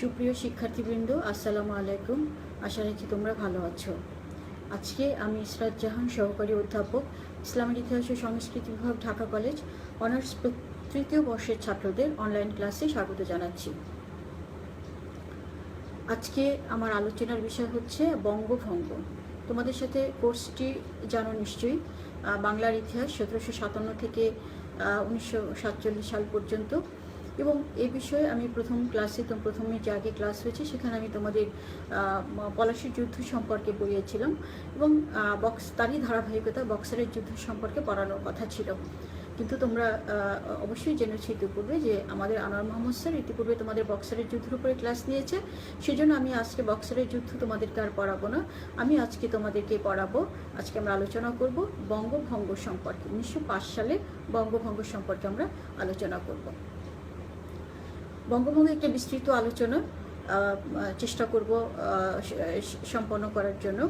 সুপ্রিয় শিক্ষার্থীবৃন্দ, আসসালামু আলাইকুম। আশা রাখি তোমরা ভালো আছো। আজকে আমি ইসরাত জাহান সহকারী অধ্যাপক ইসলামের ইতিহাস ও সংস্কৃতি বিভাগ, ঢাকা কলেজ, অনার্স তৃতীয় বর্ষের ছাত্রদের অনলাইন ক্লাসে স্বাগত জানাচ্ছি। আজকে আমার আলোচনার বিষয় হচ্ছে বঙ্গভঙ্গ। তোমাদের সাথে কোর্সটি জানো নিশ্চয়ই। বাংলার ইতিহাস সতেরোশো সাতান্ন থেকে উনিশশো সাতচল্লিশ সাল পর্যন্ত। এবং এ বিষয়ে আমি প্রথম ক্লাসে তো প্রথমে যে আগে ক্লাস হয়েছে, সেখানে আমি তোমাদের পলাশির যুদ্ধ সম্পর্কে পড়িয়েছিলাম এবং বক্স তারই ধারাবাহিকতা বক্সারের যুদ্ধ সম্পর্কে পড়ানোর কথা ছিল। কিন্তু তোমরা অবশ্যই জেনেছো ইতিপূর্বে যে আমাদের আনোয়ার মোহাম্মদ স্যার ইতিপূর্বে তোমাদের বক্সারের যুদ্ধের উপরে ক্লাস নিয়েছে। সেজন্য আমি আজকে বক্সারের যুদ্ধ তোমাদেরকে আর পড়াবো না। আমি আজকে তোমাদেরকে পড়াবো, আজকে আমরা আলোচনা করব বঙ্গভঙ্গ সম্পর্কে। উনিশশো পাঁচ সালে বঙ্গভঙ্গ সম্পর্কে আমরা আলোচনা করব। বঙ্গভঙ্গ একটা বিস্তৃত আলোচনা চেষ্টা করব সম্পন্ন করার জন্য।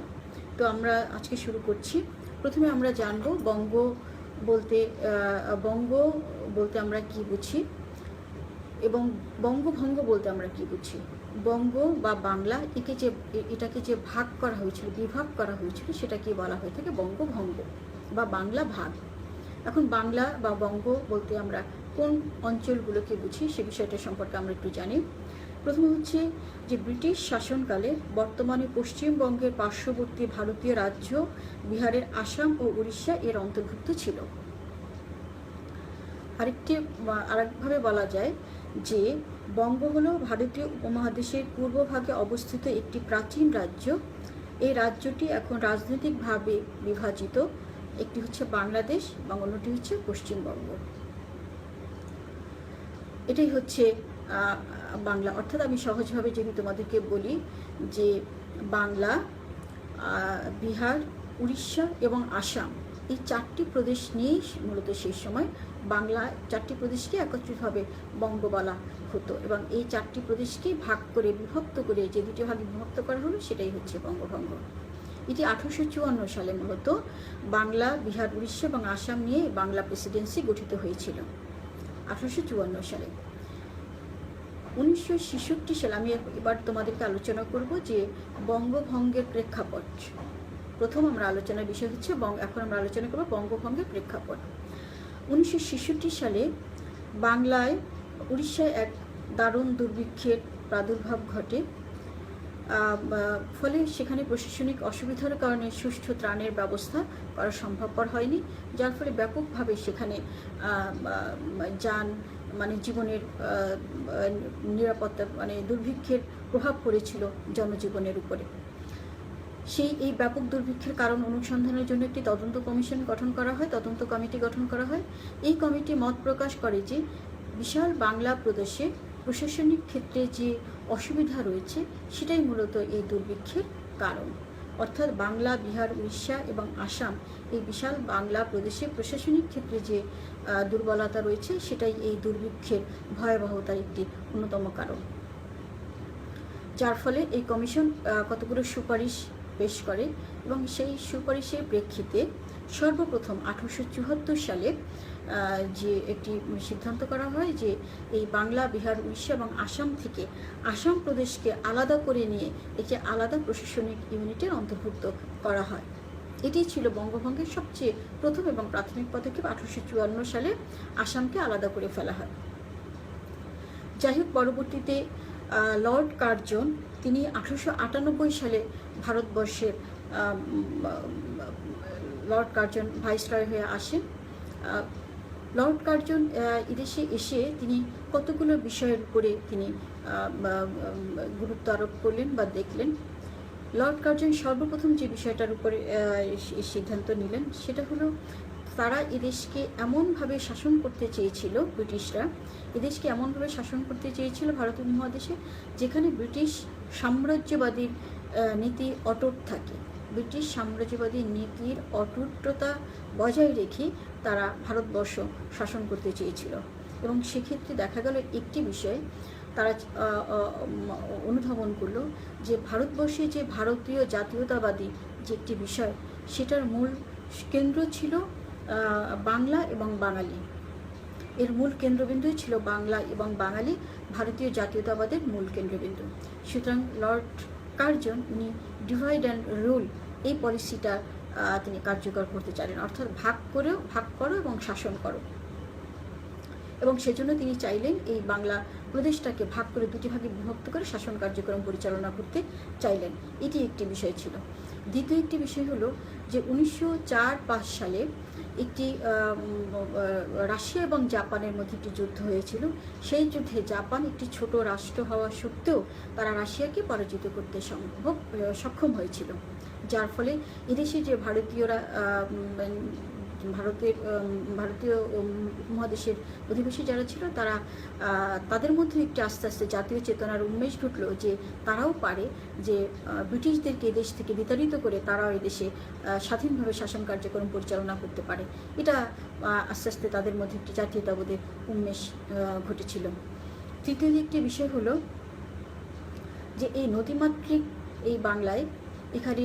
তো আমরা আজকে শুরু করছি। প্রথমে আমরা জানব বঙ্গ বলতে বঙ্গ বলতে আমরা কি বুঝি এবং বঙ্গভঙ্গ বলতে আমরা কি বুঝি? বঙ্গ বা বাংলা একে যে এটাকে যে ভাগ করা হয়েছিল, বিভাগ করা হয়েছিল, সেটাকে বলা হয়ে থাকে বঙ্গভঙ্গ বা বাংলা ভাগ। এখন বাংলা বা বঙ্গ বলতে আমরা কোন অঞ্চলগুলোকে বুঝি সে বিষয়টা সম্পর্কে আমরা একটু জানি। প্রথমে হচ্ছে যে ব্রিটিশ শাসনকালে বর্তমানে পশ্চিমবঙ্গের পার্শ্ববর্তী ভারতীয় রাজ্য বিহারের আসাম ও উড়িষ্যা এর অন্তর্ভুক্ত ছিল। আরেকটি, আরেকভাবে বলা যায় যে বঙ্গ হল ভারতীয় উপমহাদেশের পূর্বভাগে অবস্থিত একটি প্রাচীন রাজ্য। এই রাজ্যটি এখন রাজনৈতিকভাবে বিভাজিত। একটি হচ্ছে বাংলাদেশ এবং অন্যটি হচ্ছে পশ্চিমবঙ্গ। এটাই হচ্ছে বাংলা। অর্থাৎ আমি সহজভাবে যদি তোমাদেরকে বলি যে বাংলা বিহার, উড়িষ্যা এবং আসাম, এই চারটি প্রদেশ নিয়েই মূলত সেই সময় বাংলা চারটি প্রদেশকে একত্রিতভাবে বঙ্গ বলা হতো এবং এই চারটি প্রদেশকে ভাগ করে, বিভক্ত করে যে দুটি ভাগে বিভক্ত করা হলো সেটাই হচ্ছে বঙ্গভঙ্গ। এটি আঠারোশো চুয়ান্ন সালে মূলত বাংলা, বিহার, উড়িষ্যা এবং আসাম নিয়ে বাংলা প্রেসিডেন্সি গঠিত হয়েছিল। আঠারোশো চুয়ান্ন সালে। উনিশশো ছেষট্টি সালে আমি এবার তোমাদেরকে আলোচনা করব যে বঙ্গভঙ্গের প্রেক্ষাপট। প্রথম আমরা আলোচনার বিষয় হচ্ছে এখন আমরা আলোচনা করব বঙ্গভঙ্গের প্রেক্ষাপট। উনিশশো ছেষট্টি সালে বাংলায় উড়িষ্যায় এক দারুণ দুর্ভিক্ষের প্রাদুর্ভাব ঘটে। ফলে সেখানে প্রশাসনিক অসুবিধার কারণে সুষ্ঠু ত্রাণের ব্যবস্থা করা সম্ভবপর হয়নি, যার ফলে ব্যাপকভাবে সেখানে যান মানে জীবনের নিরাপত্তা মানে দুর্ভিক্ষের প্রভাব পড়েছিল জনজীবনের উপরে। সেই, এই ব্যাপক দুর্ভিক্ষের কারণ অনুসন্ধানের জন্য একটি তদন্ত কমিশন গঠন করা হয়, তদন্ত কমিটি গঠন করা হয়। এই কমিটি মত প্রকাশ করে যে, বিশাল বাংলা প্রদেশে প্রশাসনিক ক্ষেত্রে যে অসুবিধা রয়েছে, সেটাই মূলত এই দুর্ভিক্ষের কারণ। অর্থাৎ বাংলা, বিহার, উড়িষ্যা এবং আসাম এই বিশাল বাংলা প্রদেশে প্রশাসনিক ক্ষেত্রে যে দুর্বলতা রয়েছে, সেটাই এই দুর্ভিক্ষের ভয়াবহতার একটি অন্যতম কারণ। যার ফলে এই কমিশন কতগুলো সুপারিশ পেশ করে এবং সেই সুপারিশের প্রেক্ষিতে সর্বপ্রথম আঠারোশো চুয়াত্তর সালে যে একটি সিদ্ধান্ত করা হয় যে এই বাংলা, বিহার, উড়িষ্যা এবং আসাম থেকে আসাম প্রদেশকে আলাদা করে নিয়ে একটি আলাদা প্রশাসনিক ইউনিটের অন্তর্ভুক্ত করা হয়। এটি ছিল বঙ্গভঙ্গের সবচেয়ে প্রথম এবং প্রাথমিক পদক্ষেপ আঠারোশো চুয়ান্ন সালে আসামকে আলাদা করে ফেলা হয়। যাই হোক, পরবর্তীতে লর্ড কার্জন, তিনি আঠারোশো আটানব্বই সালে ভারতবর্ষের লর্ড কার্জন ভাইসরয় হয়ে আসেন। লর্ড কার্জন এদেশে এসে তিনি কতগুলো বিষয়ের উপরে তিনি গুরুত্ব আরোপ করলেন বা দেখলেন? লর্ড কার্জন সর্বপ্রথম যে বিষয়টার উপরে সিদ্ধান্ত নিলেন সেটা হলো তারা এদেশকে এমনভাবে শাসন করতে চেয়েছিল, ব্রিটিশরা এদেশকে এমনভাবে শাসন করতে চেয়েছিল ভারতীয় উপমহাদেশে যেখানে ব্রিটিশ সাম্রাজ্যবাদীর নীতি অটুট থাকে। ব্রিটিশ সাম্রাজ্যবাদী নীতির অটুটতা বজায় রেখে তারা ভারতবর্ষ শাসন করতে চেয়েছিল। এবং সেক্ষেত্রে দেখা গেল একটি বিষয়, তারা অনুধাবন করল যে ভারতবর্ষে যে ভারতীয় জাতীয়তাবাদী যে একটি বিষয়, সেটার মূল কেন্দ্র ছিল বাংলা এবং বাঙালি। এর মূল কেন্দ্রবিন্দুই ছিল বাংলা এবং বাঙালি, ভারতীয় জাতীয়তাবাদের মূল কেন্দ্রবিন্দু। সুতরাং লর্ড কার্জন, উনি ডিভাইড অ্যান্ড রুল এই পলিসিটা তিনি কার্যকর করতে চাইলেন। অর্থাৎ ভাগ করেও, ভাগ করো এবং শাসন করো। এবং সেজন্য তিনি চাইলেন এই বাংলা প্রদেশটাকে ভাগ করে দুটি ভাগে বিভক্ত করে শাসন কার্যক্রম পরিচালনা করতে চাইলেন। এটি একটি বিষয় ছিল। দ্বিতীয় একটি বিষয় হলো যে উনিশশো চার পাঁচ সালে একটি রাশিয়া এবং জাপানের মধ্যে একটি যুদ্ধ হয়েছিল। সেই যুদ্ধে জাপান একটি ছোট রাষ্ট্র হওয়া সত্ত্বেও তারা রাশিয়াকে পরাজিত করতে সম্ভব সক্ষম হয়েছিল। যার ফলে এদেশে যে ভারতীয়রা ভারতের ভারতীয় উম, উপমহাদেশের অধিবাসী যারা ছিল তারা তাদের মধ্যে একটি আস্তে আস্তে জাতীয় চেতনার উন্মেষ ঘটলো যে তারাও পারে যে ব্রিটিশদেরকে দেশ থেকে বিতাড়িত করে তারাও এদেশে স্বাধীনভাবে শাসন কার্যক্রম পরিচালনা করতে পারে। এটা আস্তে আস্তে তাদের মধ্যে একটি জাতীয়তাবোধের উন্মেষ ঘটেছিল। তৃতীয় একটি বিষয় হলো যে এই নদীমাতৃক এই বাংলায় এখানে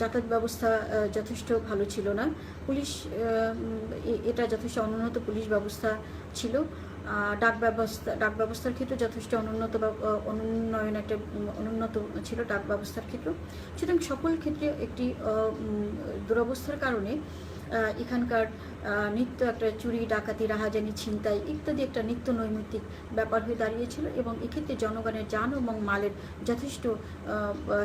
যাতায়াত ব্যবস্থা যথেষ্ট ভালো ছিল না। পুলিশ এটা যথেষ্ট অনুন্নত পুলিশ ব্যবস্থা ছিল। ডাক ব্যবস্থা, ডাক ব্যবস্থার ক্ষেত্রে যথেষ্ট অনুন্নত অনুন্নয়ন একটা অনুন্নত ছিল ডাক ব্যবস্থার ক্ষেত্রে। সুতরাং সকল ক্ষেত্রে একটি দুরবস্থার কারণে এখানকার নিত্য একটা চুরি, ডাকাতি, রাহাজানি, ছিনতাই ইত্যাদি একটা নিত্য নৈমিত্তিক ব্যাপার হয়ে দাঁড়িয়েছিল এবং এক্ষেত্রে জনগণের যান এবং মালের যথেষ্ট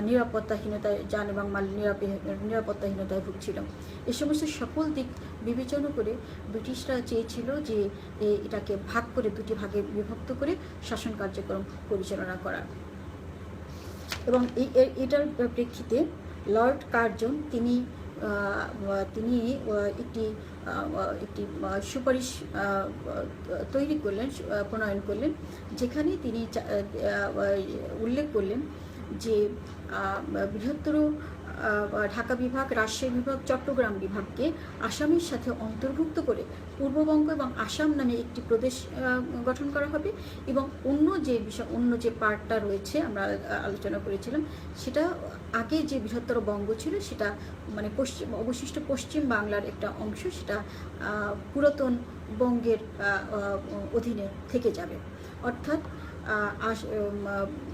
নিরাপত্তাহীনতায়, যান এবং মাল নিরাপে- নিরাপত্তাহীনতায় ভুগছিল। এ সমস্ত সকল দিক বিবেচনা করে ব্রিটিশরা চেয়েছিল যে এটাকে ভাগ করে, দুটি ভাগে বিভক্ত করে শাসন কার্যক্রম পরিচালনা করা এবং এটার প্রেক্ষিতে লর্ড কার্জন তিনি তিনি একটি একটি সুপারিশ তৈরি করলেন প্রণয়ন করলেন, যেখানে তিনি উল্লেখ করলেন যে বৃহত্তর ঢাকা বিভাগ, রাজশাহী বিভাগ, চট্টগ্রাম বিভাগকে আসামের সাথে অন্তর্ভুক্ত করে পূর্ববঙ্গ এবং আসাম নামে একটি প্রদেশ গঠন করা হবে এবং অন্য যে বিষয়, অন্য যে পার্টটা রয়েছে, আমরা আলোচনা করেছিলাম, সেটা আগে যে বৃহত্তর বঙ্গ ছিল সেটা মানে পশ্চিম, অবশিষ্ট পশ্চিম বাংলার একটা অংশ সেটা পুরাতন বঙ্গের অধীনে থেকে যাবে। অর্থাৎ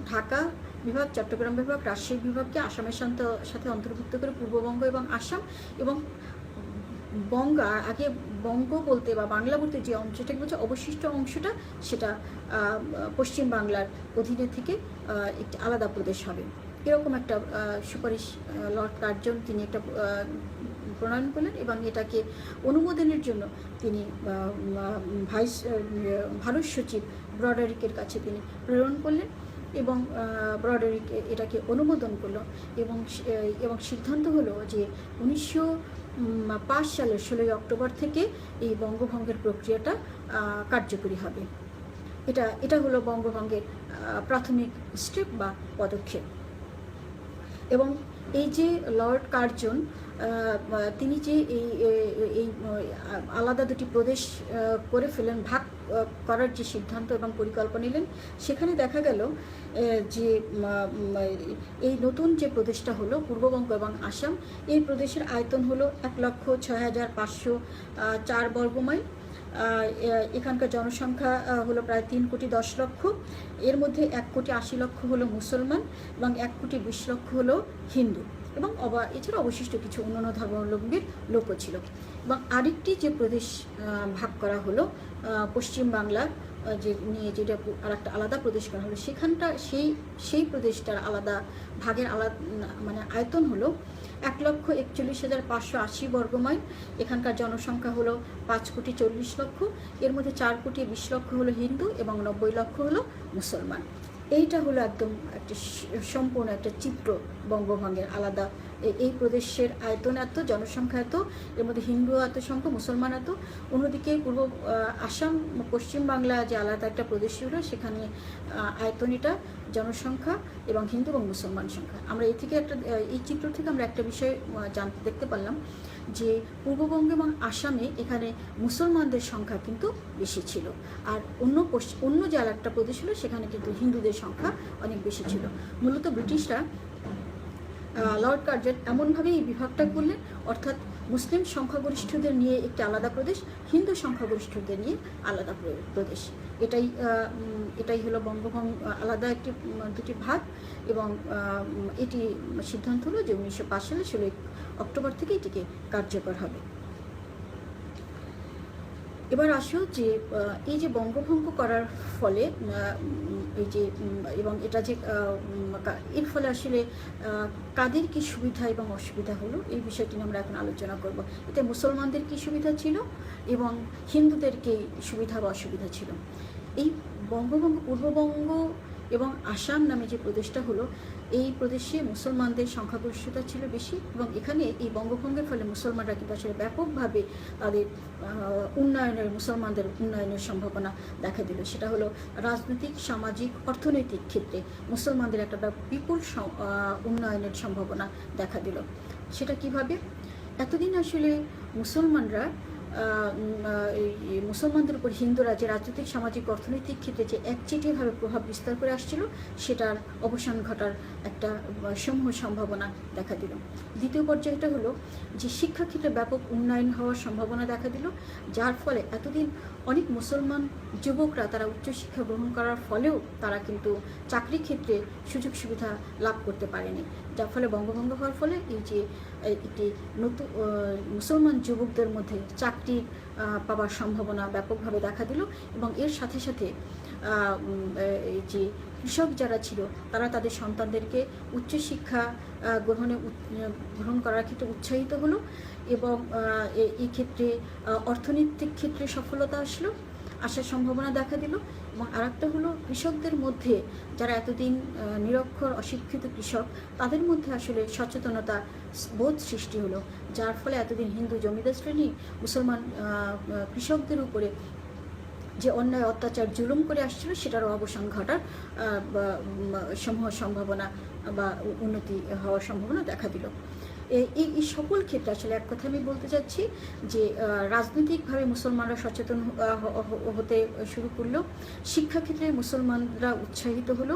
ঢাকা বিভাগ, চট্টগ্রাম বিভাগ, রাজশাহী বিভাগকে আসামের সাথে- অন্তর্ভুক্ত করে পূর্ববঙ্গ এবং আসাম এবং বঙ্গা, আগে বঙ্গ বলতে বা বাংলা বলতে যে অংশটাকে বলছে অবশিষ্ট অংশটা সেটা পশ্চিম বাংলার অধীনে থেকে একটি আলাদা প্রদেশ হবে। এরকম একটা সুপারিশ লর্ড কার্জন তিনি একটা প্রণয়ন করলেন এবং এটাকে অনুমোদনের জন্য তিনি ভাইস ভারত সচিব ব্রডারিকের কাছে তিনি প্রেরণ করলেন এবং ব্রডারিক এটাকে অনুমোদন করল এবং এবং সিদ্ধান্ত হলো যে উনিশশো পাঁচ সালের ষোলোই অক্টোবর থেকে এই বঙ্গভঙ্গের প্রক্রিয়াটা কার্যকরী হবে। এটা এটা হলো বঙ্গভঙ্গের প্রাথমিক স্টেপ বা পদক্ষেপ। এবং এই যে লর্ড কার্জন তিনি যে এই এই আলাদা দুটি প্রদেশ করে ফেলেন, ভাগ করার যে সিদ্ধান্ত এবং পরিকল্পনা নিলেন, সেখানে দেখা গেল যে এই নতুন যে প্রদেশটা হলো পূর্ববঙ্গ এবং আসাম, এই প্রদেশের আয়তন হলো এক লক্ষ ছয় হাজার পাঁচশো চার বর্গমাইল। এখানকার জনসংখ্যা হলো প্রায় তিন কোটি দশ লক্ষ। এর মধ্যে এক কোটি আশি লক্ষ হলো মুসলমান এবং এক কোটি বিশ লক্ষ হলো হিন্দু। এবং অবা এছাড়া অবশিষ্ট কিছু অন্যান্য ধর্মাবলম্বীর লোকও ছিল। এবং আরেকটি যে প্রদেশ ভাগ করা হলো আহ, পশ্চিম বাংলা আহ, যে নিয়ে যেটা আর একটা আলাদা প্রদেশ করা হলো সেখানটা সেই সেই প্রদেশটার আলাদা ভাগের আলাদা মানে আয়তন হলো এক লক্ষ একচল্লিশ হাজার পাঁচশো আশি বর্গমাইল। এখানকার জনসংখ্যা হলো পাঁচ কোটি চল্লিশ লক্ষ। এর মধ্যে চার কোটি বিশ লক্ষ হলো হিন্দু এবং নব্বই লক্ষ হলো মুসলমান। এইটা হলো একদম একটা সম্পূর্ণ একটা চিত্র বঙ্গভঙ্গের আলাদা এই প্রদেশের আয়তন এত, জনসংখ্যা এত, এর মধ্যে হিন্দু এত সংখ্যা মুসলমান এত। অন্যদিকে পূর্ব আসাম, পশ্চিম বাংলা যে আলাদা একটা প্রদেশ ছিল, সেখানে আয়তন এটা, জনসংখ্যা এবং হিন্দু এবং মুসলমান সংখ্যা। আমরা এই থেকে একটা এই চিত্র থেকে আমরা একটা বিষয় জানতে, দেখতে পারলাম যে পূর্ববঙ্গ এবং আসামে এখানে মুসলমানদের সংখ্যা কিন্তু বেশি ছিল। আর অন্য অন্য যে একটা প্রদেশ ছিল, সেখানে কিন্তু হিন্দুদের সংখ্যা অনেক বেশি ছিল। মূলত ব্রিটিশরা লর্ড কার্জন এমনভাবে এই বিভাগটা করলেন, অর্থাৎ মুসলিম সংখ্যাগরিষ্ঠদের নিয়ে একটি আলাদা প্রদেশ, হিন্দু সংখ্যাগরিষ্ঠদের নিয়ে আলাদা প্রদেশ। এটাই এটাই হলো বঙ্গভঙ্গ আলাদা একটি দুটি ভাগ এবং এটি সিদ্ধান্ত হলো যে উনিশশো পাঁচ সালে ষোলোই অক্টোবর থেকে এটিকে কার্যকর হবে। এবার আসো যে এই যে বঙ্গভঙ্গ করার ফলে এই যে এবং এটা যে এর ফলে আসলে কাদের কি সুবিধা এবং অসুবিধা হলো, এই বিষয়টি আমরা এখন আলোচনা করব। এতে মুসলমানদের কি সুবিধা ছিল এবং হিন্দুদের কি সুবিধা বা অসুবিধা ছিল? এই বঙ্গভঙ্গ, পূর্ববঙ্গ এবং আসাম নামে যে প্রদেশটা হলো এই প্রদেশে মুসলমানদের সংখ্যাগরিষ্ঠতা ছিল বেশি এবং এখানে এই বঙ্গভঙ্গের ফলে মুসলমানরা কিন্তু আসলে ব্যাপকভাবে তাদের উন্নয়নের, মুসলমানদের উন্নয়নের সম্ভাবনা দেখা দিল। সেটা হলো রাজনৈতিক, সামাজিক, অর্থনৈতিক ক্ষেত্রে মুসলমানদের একটা বিপুল উন্নয়নের সম্ভাবনা দেখা দিল। সেটা কীভাবে? এতদিন আসলে মুসলমানরা মুসলমানদের উপর হিন্দুরা যে রাজনৈতিক, সামাজিক, অর্থনৈতিক ক্ষেত্রে যে একচেটিয়াভাবে প্রভাব বিস্তার করে আসছিল, সেটার অবসান ঘটার একটা সমূহ সম্ভাবনা দেখা দিল। দ্বিতীয় পর্যায়টা হলো যে শিক্ষাক্ষেত্রে ব্যাপক উন্নয়ন হওয়ার সম্ভাবনা দেখা দিল, যার ফলে এতদিন অনেক মুসলমান যুবকরা তারা উচ্চশিক্ষা গ্রহণ করার ফলেও তারা কিন্তু চাকরি ক্ষেত্রে সুযোগ সুবিধা লাভ করতে পারেনি। যার ফলে বঙ্গভঙ্গ হওয়ার ফলে এই যে একটি নতুন মুসলমান যুবকদের মধ্যে চাকরি পাওয়ার সম্ভাবনা ব্যাপকভাবে দেখা দিল এবং এর সাথে সাথে এই যে কৃষক যারা ছিল তারা তাদের সন্তানদেরকে উচ্চশিক্ষা গ্রহণে গ্রহণ করার ক্ষেত্রে উৎসাহিত হলো। এবং এই ক্ষেত্রে অর্থনৈতিক ক্ষেত্রে সফলতা আসলো, আসার সম্ভাবনা দেখা দিল এবং আরেকটা হলো কৃষকদের মধ্যে যারা এতদিন নিরক্ষর, অশিক্ষিত কৃষক, তাদের মধ্যে আসলে সচেতনতা বোধ সৃষ্টি হলো, যার ফলে এতদিন হিন্দু জমিদার শ্রেণি, মুসলমান কৃষকদের উপরে যে অন্যায়, অত্যাচার জুলুম করে আসছিল, সেটারও অবসান ঘটার সমূহ সম্ভাবনা বা, উন্নতি হওয়ার সম্ভাবনা দেখা দিল। এই এই সকল ক্ষেত্রে আসলে এক কথা আমি বলতে চাচ্ছি যে রাজনৈতিকভাবে মুসলমানরা সচেতন হতে শুরু করল, শিক্ষাক্ষেত্রে মুসলমানরা উৎসাহিত হলো,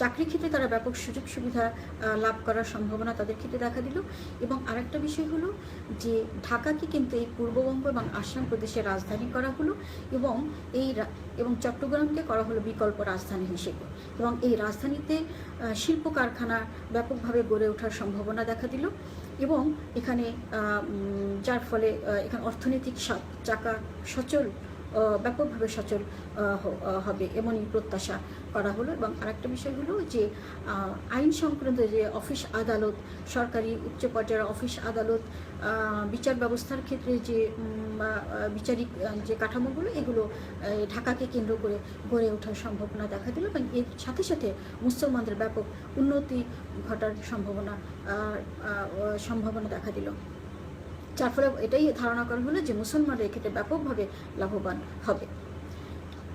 চাকরি ক্ষেত্রে তারা ব্যাপক সুযোগ সুবিধা লাভ করার সম্ভাবনা তাদের ক্ষেত্রে দেখা দিল এবং আরেকটা বিষয় হলো যে, ঢাকাকে কিন্তু এই পূর্ববঙ্গ এবং আসাম প্রদেশের রাজধানী করা হলো এবং এই এবং চট্টগ্রামকে করা হলো বিকল্প রাজধানী হিসেবে এবং এই রাজধানীতে শিল্প কারখানা ব্যাপকভাবে গড়ে ওঠার সম্ভাবনা দেখা দিল। এবং এখানে যার ফলে এখানে অর্থনৈতিক চাকা সচল ব্যাপকভাবে সচল হবে এমনই প্রত্যাশা করা হলো এবং আরেকটা বিষয় হলো যে আইন সংক্রান্ত যে অফিস আদালত, সরকারি উচ্চ পর্যায়ের অফিস আদালত বিচার ব্যবস্থার ক্ষেত্রে যে বিচারিক যে কাঠামোগুলো, এগুলো ঢাকাকে কেন্দ্র করে গড়ে ওঠার সম্ভাবনা দেখা দিল এবং এর সাথে সাথে মুসলমানদের ব্যাপক উন্নতি ঘটার সম্ভাবনা সম্ভাবনা দেখা দিল। যার ফলে এটাই ধারণা করা হলো যে মুসলমানরা এক্ষেত্রে ব্যাপকভাবে লাভবান হবে।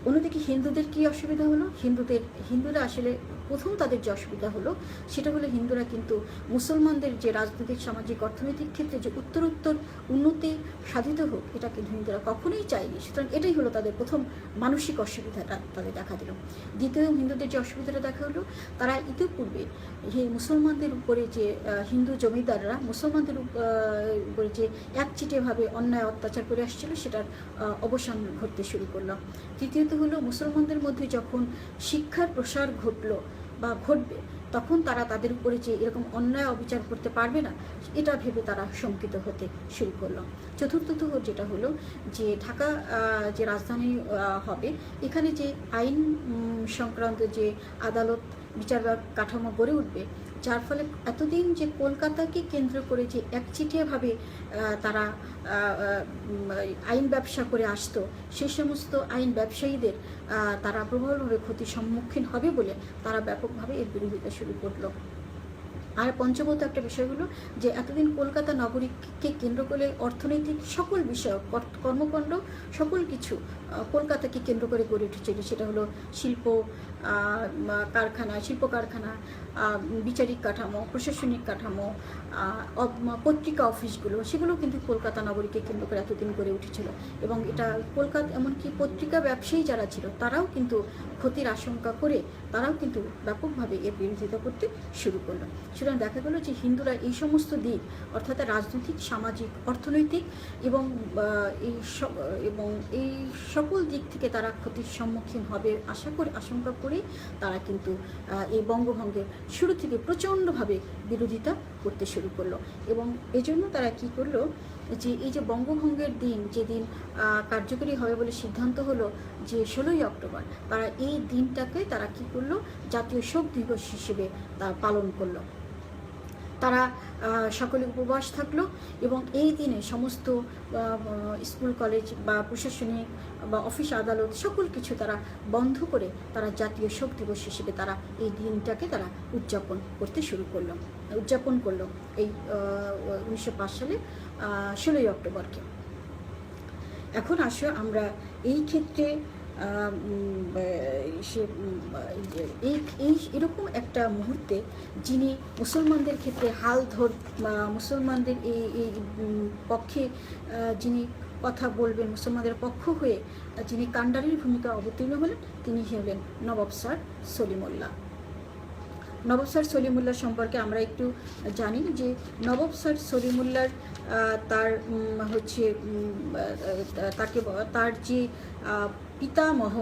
অন্যদিকে হিন্দুদের কি অসুবিধা হলো? হিন্দুদের, হিন্দুরা আসলে প্রথম তাদের যে অসুবিধা হলো, সেটা হলো হিন্দুরা কিন্তু মুসলমানদের যে রাজনৈতিক, সামাজিক, অর্থনৈতিক ক্ষেত্রে যে উত্তরোত্তর উন্নতি সাধিত হোক, এটা কিন্তু হিন্দুরা কখনোই চায়নি। সুতরাং এটাই হলো তাদের প্রথম মানসিক অসুবিধাটা তাদের দেখা দিল। দ্বিতীয়, হিন্দুদের যে অসুবিধাটা দেখা হলো, তারা ইতিপূর্বে মুসলমানদের উপরে যে হিন্দু জমিদাররা মুসলমানদের উপরে যে একচিটেভাবে অন্যায় অত্যাচার করে আসছিল, সেটার অবসান ঘটতে শুরু করল। তৃতীয়ত হলো মুসলমানদের মধ্যে যখন শিক্ষার প্রসার ঘটলো বা ঘটবে, তখন তারা তাদের উপরে যে এরকম অন্যায় অবিচার করতে পারবে না, এটা ভেবে তারা শঙ্কিত হতে শুরু করল। চতুর্থত যেটা হলো যে ঢাকা যে রাজধানী হবে, এখানে যে আইন সংক্রান্ত যে আদালত, বিচার কাঠামো গড়ে উঠবে যার ফলে এতদিন যে কলকাতাকে কেন্দ্র করে যে একচিটিয়াভাবে তারা আইন ব্যবসা করে আসতো, সে সমস্ত আইন ব্যবসায়ীদের তারা প্রবলভাবে ক্ষতির সম্মুখীন হবে বলে তারা ব্যাপকভাবে এর বিরোধিতা শুরু করল। আর পঞ্চমত একটা বিষয় হলো যে এতদিন কলকাতা নগরীকে কেন্দ্র করে অর্থনৈতিক সকল বিষয়, কর- কর্মকাণ্ড, সকল কিছু কলকাতাকে কেন্দ্র করে গড়ে উঠেছিল। সেটা হলো শিল্প কারখানা শিল্প কারখানা বিচারিক কাঠামো, প্রশাসনিক কাঠামো পত্রিকা অফিসগুলো, সেগুলো কিন্তু কলকাতা নগরীকে কেন্দ্র করে এতদিন গড়ে উঠেছিল। এবং এটা কলকাতা, এমনকি পত্রিকা ব্যবসায়ী যারা ছিল, তারাও কিন্তু ক্ষতির আশঙ্কা করে, তারাও কিন্তু ব্যাপকভাবে এর বিরোধিতা করতে শুরু করল। সুতরাং দেখা গেল যে হিন্দুরা এই সমস্ত দিক, অর্থাৎ রাজনৈতিক, সামাজিক, অর্থনৈতিক এবং এই সব, এবং এই সকল দিক থেকে তারা ক্ষতির সম্মুখীন হবে আশা করে, আশঙ্কা করে তারা কিন্তু এই বঙ্গভঙ্গের শুরু থেকে প্রচণ্ডভাবে বিরোধিতা করতে শুরু করল। এবং এজন্য তারা কি করল যে এই যে বঙ্গভঙ্গের দিন যেদিন কার্যকরী হবে বলে সিদ্ধান্ত হলো যে ষোলোই অক্টোবর, তারা এই দিনটাকে তারা কি করল জাতীয় শোক দিবস হিসেবে তারা পালন করল। তারা সকলে উপবাস থাকল এবং এই দিনে সমস্ত স্কুল, কলেজ বা প্রশাসনিক বা অফিস, আদালত সকল কিছু তারা বন্ধ করে তারা জাতীয় শোক দিবস হিসেবে তারা এই দিনটাকে তারা উদযাপন করতে শুরু করল, উদযাপন করল এই উনিশশো পাঁচ সালে ষোলোই অক্টোবরকে। এখন আসো আমরা এই ক্ষেত্রে সে এই এই, এরকম একটা মুহূর্তে যিনি মুসলমানদের ক্ষেত্রে হাল ধর মুসলমানদের এই এই পক্ষে যিনি কথা বলবেন, মুসলমানদের পক্ষ হয়ে, যিনি কান্ডারির ভূমিকা অবতীর্ণ হলেন, তিনি হলেন নবাব স্যার সলিমুল্লাহ। নবাব স্যার সলিমুল্লাহ সম্পর্কে আমরা একটু জানি যে নবাব স্যার সলিমুল্লার তার হচ্ছে তাকে, তার যে পিতামহ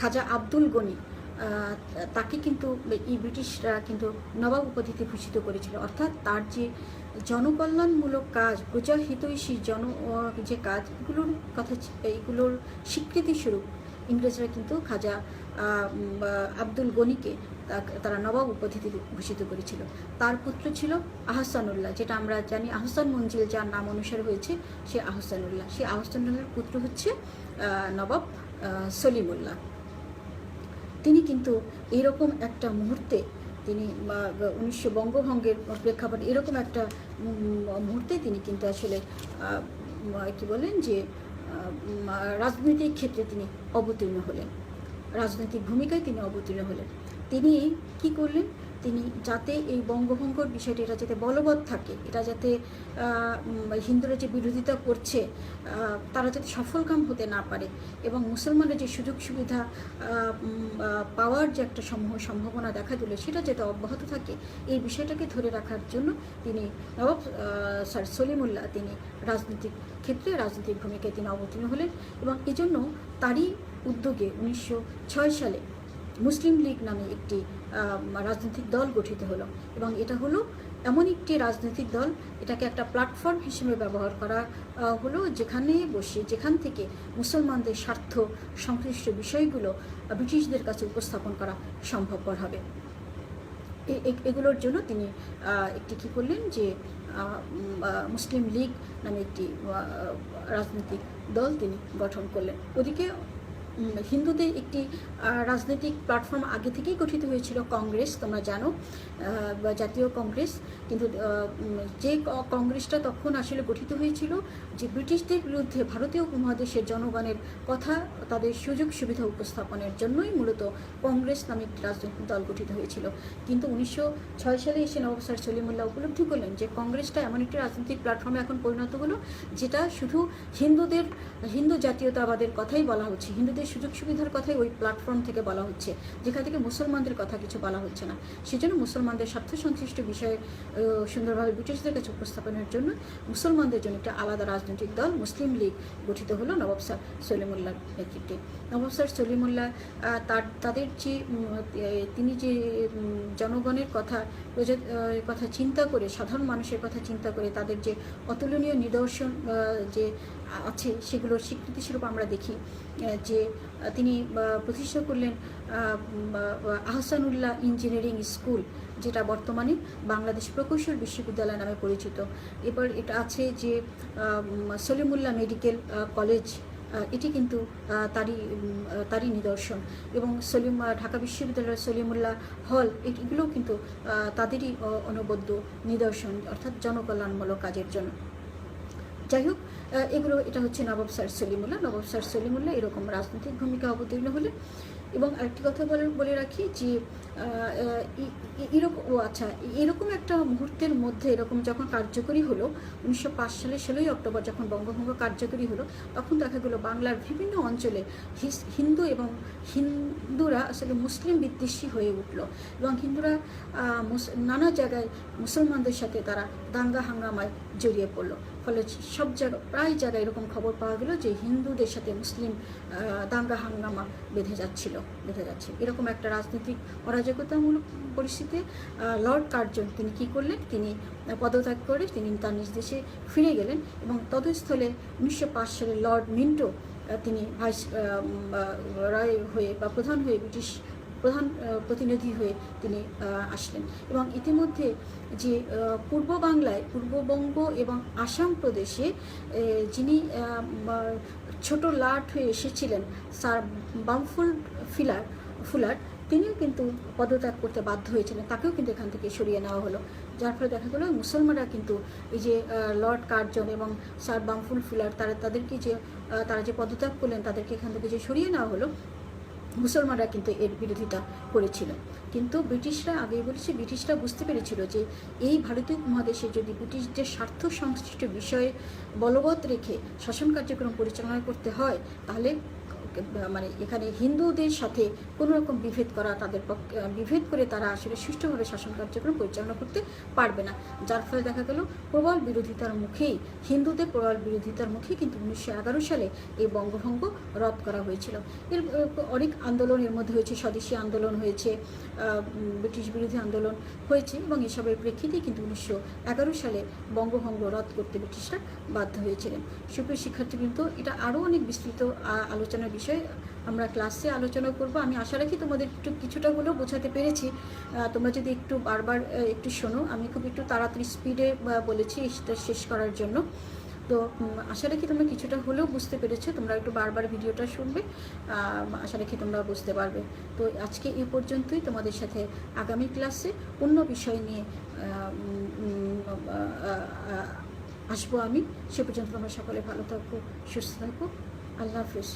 খাজা আব্দুল গনি তাকে কিন্তু এই ব্রিটিশরা কিন্তু নবাব উপাধিতে ভূষিত করেছিল। অর্থাৎ তার যে জনকল্যাণমূলক কাজ, প্রজাহিতৈষী জন যে কাজগুলোর কথা এইগুলোর স্বীকৃতিস্বরূপ ইংরেজরা কিন্তু খাজা আব্দুল গনিকে তারা নবাব উপাধিতে ভূষিত করেছিল। তার পুত্র ছিল আহসানুল্লাহ, যেটা আমরা জানি আহসান মঞ্জিল যার নাম অনুসারে হয়েছে, সে আহসানুল্লাহ। সে আহসানুল্লাহর পুত্র হচ্ছে নবাব সলিমুল্লাহ। তিনি কিন্তু এরকম একটা মুহূর্তে তিনি উনিশশো বঙ্গভঙ্গের প্রেক্ষাপটে এরকম একটা মুহূর্তে তিনি কিন্তু আসলে কি বলেন যে রাজনৈতিক ক্ষেত্রে তিনি অবতীর্ণ হলেন। রাজনৈতিক ভূমিকায় তিনি অবতীর্ণ হলেন। তিনি কি করলেন? তিনি যাতে এই বঙ্গভঙ্গর বিষয়টি, এটা যাতে বলবৎ থাকে, এটা যাতে হিন্দুরা যে বিরোধিতা করছে তারা যাতে সফলকাম হতে না পারে এবং মুসলমানের যে সুযোগ সুবিধা পাওয়ার যে একটা সমূহ, সম্ভাবনা দেখা দিল, সেটা যাতে অব্যাহত থাকে, এই বিষয়টাকে ধরে রাখার জন্য তিনি নবাব স্যার সলিমুল্লাহ তিনি রাজনৈতিক ক্ষেত্রে রাজনৈতিক ভূমিকায় তিনি অবতীর্ণ হলেন এবং এজন্য তারই উদ্যোগে উনিশশো ছয় সালে মুসলিম লীগ নামে একটি রাজনৈতিক দল গঠিত হলো এবং এটা হলো এমন একটি রাজনৈতিক দল, এটাকে একটা প্ল্যাটফর্ম হিসেবে ব্যবহার করা হলো যেখানে বসে, যেখান থেকে মুসলমানদের স্বার্থ সংশ্লিষ্ট বিষয়গুলো ব্রিটিশদের কাছে উপস্থাপন করা সম্ভবপর হবে। এগুলোর জন্য তিনি একটি কী করলেন যে মুসলিম লীগ নামে একটি রাজনৈতিক দল তিনি গঠন করলেন। ওদিকে হিন্দুদের একটি রাজনৈতিক প্ল্যাটফর্ম আগে থেকেই গঠিত হয়েছিল কংগ্রেস, তোমরা জানো জাতীয় কংগ্রেস। কিন্তু যে কংগ্রেসটা তখন আসলে গঠিত হয়েছিল যে ব্রিটিশদের বিরুদ্ধে ভারতীয় উপমহাদেশের জনগণের কথা, তাদের সুযোগ সুবিধা উপস্থাপনের জন্যই মূলত কংগ্রেস নামে একটি রাজনৈতিক দল গঠিত হয়েছিল। কিন্তু উনিশশো ছয় সালে এসে নবাব স্যার সলিমুল্লাহ উপলব্ধি করলেন যে কংগ্রেসটা এমন একটি রাজনৈতিক প্ল্যাটফর্মে এখন পরিণত হলো, যেটা শুধু হিন্দুদের, হিন্দু জাতীয়তাবাদের কথাই বলা হচ্ছে। হিন্দুদের সুযোগ সুবিধার কথাই ওই প্ল্যাটফর্ম থেকে বলা হচ্ছে। যেখান থেকে মুসলমানদের কথা কিছু বলা হচ্ছে না। সেজন্য মুসলমানদের স্বার্থ সংশ্লিষ্ট বিষয়ে সুন্দরভাবে ব্রিটিশদের কাছে উপস্থাপনের জন্য মুসলমানদের জন্য একটা আলাদা রাজনৈতিক দল মুসলিম লীগ গঠিত হলো নবাব স্যার সলিমুল্লাহর নেতৃত্বে। নবাব স্যার সলিমুল্লাহ তার, তাদের যে তিনি যে জনগণের কথা কথা চিন্তা করে, সাধারণ মানুষের কথা চিন্তা করে, তাদের যে অতুলনীয় নিদর্শন যে আছে সেগুলোর স্বীকৃতিস্বরূপ আমরা দেখি যে তিনি প্রতিষ্ঠা করলেন আহসানুল্লাহ ইঞ্জিনিয়ারিং স্কুল, যেটা বর্তমানে বাংলাদেশ প্রকৌশল বিশ্ববিদ্যালয় নামে পরিচিত। এবার এটা আছে যে সলিমুল্লাহ মেডিকেল কলেজ এটি কিন্তু তারই তারই নিদর্শন। এবং সলিম ঢাকা বিশ্ববিদ্যালয়ের সলিমুল্লাহ হল এগুলোও কিন্তু তাদেরই অনবদ্য নিদর্শন, অর্থাৎ জনকল্যাণমূলক কাজের জন্য। যাই হোক এগুলো, এটা হচ্ছে নবাব স্যার সলিমুল্লাহ। নবাব স্যার সলিমুল্লাহ এরকম রাজনৈতিক ভূমিকা অবতীর্ণ হলে এবং আরেকটি কথা বলে বলে রাখি যে এরকম ও আচ্ছা এরকম একটা মুহূর্তের মধ্যে এরকম যখন কার্যকরী হলো, উনিশশো পাঁচ সালে ষোলোই অক্টোবর যখন বঙ্গভঙ্গ কার্যকরী হলো, তখন দেখা গেলো বাংলার বিভিন্ন অঞ্চলে হিন্দু এবং হিন্দুরা আসলে মুসলিম বিদ্বেষী হয়ে উঠল। এবং হিন্দুরা নানা জায়গায় মুসলমানদের সাথে তারা দাঙ্গা হাঙ্গামায় জড়িয়ে পড়ল। ফলে সব জায়গা প্রায় জায়গায় এরকম খবর পাওয়া গেল যে হিন্দুদের সাথে মুসলিম দাঙ্গা হাঙ্গামা বেঁধে যাচ্ছিল, বেঁধে যাচ্ছে। এরকম একটা রাজনৈতিক অরাজকতামূলক পরিস্থিতিতে লর্ড কার্জন তিনি কি করলেন? তিনি পদত্যাগ করে তিনি তার নিজ দেশে ফিরে গেলেন এবং তদস্থলে উনিশশো পাঁচ সালে লর্ড মিন্টো তিনি ভাইস রায় হয়ে বা প্রধান হয়ে ব্রিটিশ প্রধান প্রতিনিধি হয়ে তিনি আসলেন। এবং ইতিমধ্যে যে পূর্ব বাংলায়, পূর্ববঙ্গ এবং আসাম প্রদেশে যিনি ছোট লাট হয়ে এসেছিলেন, স্যার বামফুল ফিলার, ফুলার, তিনিও কিন্তু পদত্যাগ করতে বাধ্য হয়েছিলেন। তাকেও কিন্তু এখান থেকে সরিয়ে নেওয়া হলো। যার ফলে দেখা গেলো, মুসলমানরা কিন্তু এই যে লর্ড কার্জন এবং স্যার বামফুল ফুলার, তারা তাদেরকে যে তারা যে পদত্যাগ করলেন, তাদেরকে এখান থেকে যে সরিয়ে নেওয়া হলো মুসলমানরা কিন্তু এর বিরোধিতা করেছিল। কিন্তু ব্রিটিশরা আগেই বলেছে, ব্রিটিশরা বুঝতে পেরেছিল যে এই ভারতীয় উপমহাদেশে যদি ব্রিটিশদের স্বার্থ সংশ্লিষ্ট বিষয়ে বলবৎ রেখে শাসন কার্যক্রম পরিচালনা করতে হয়, তাহলে মানে এখানে হিন্দুদের সাথে কোনো রকম বিভেদ করা, তাদের পক্ষে বিভেদ করে তারা আসলে সুষ্ঠুভাবে শাসন কার্যক্রম পরিচালনা করতে পারবে না। যার ফলে দেখা গেল, প্রবল বিরোধিতার মুখেই, হিন্দুদের প্রবল বিরোধিতার মুখেই কিন্তু উনিশশো এগারো সালে এই বঙ্গভঙ্গ রদ করা হয়েছিল। এর অনেক আন্দোলন এর মধ্যে হয়েছে, স্বদেশী আন্দোলন হয়েছে ব্রিটিশ বিরোধী আন্দোলন হয়েছে এবং এসবের প্রেক্ষিতেই কিন্তু উনিশশো এগারো সালে বঙ্গভঙ্গ রদ করতে ব্রিটিশরা বাধ্য হয়েছিলেন। সুপ্রিয় শিক্ষার্থীবৃন্দ, এটা আরও অনেক বিস্তৃত আলোচনার বিষয় আমরা ক্লাসে আলোচনা করব। আমি আশা রাখি তোমাদের একটু কিছুটা হলেও বোঝাতে পেরেছি। তোমরা যদি একটু বারবার একটু শোনো, আমি খুব একটু তাড়াতাড়ি স্পিডে বলেছি সেটা শেষ করার জন্য। তো আশা রাখি তোমরা কিছুটা হলেও বুঝতে পেরেছ। তোমরা একটু বারবার ভিডিওটা শুনবে আশা রাখি তোমরা বুঝতে পারবে। তো, আজকে এই পর্যন্তই তোমাদের সাথে আগামী ক্লাসে অন্য বিষয় নিয়ে আসব আমি। সে পর্যন্ত তোমরা সকলে ভালো থাকো, সুস্থ থাকো। আল্লাহ হাফিজ।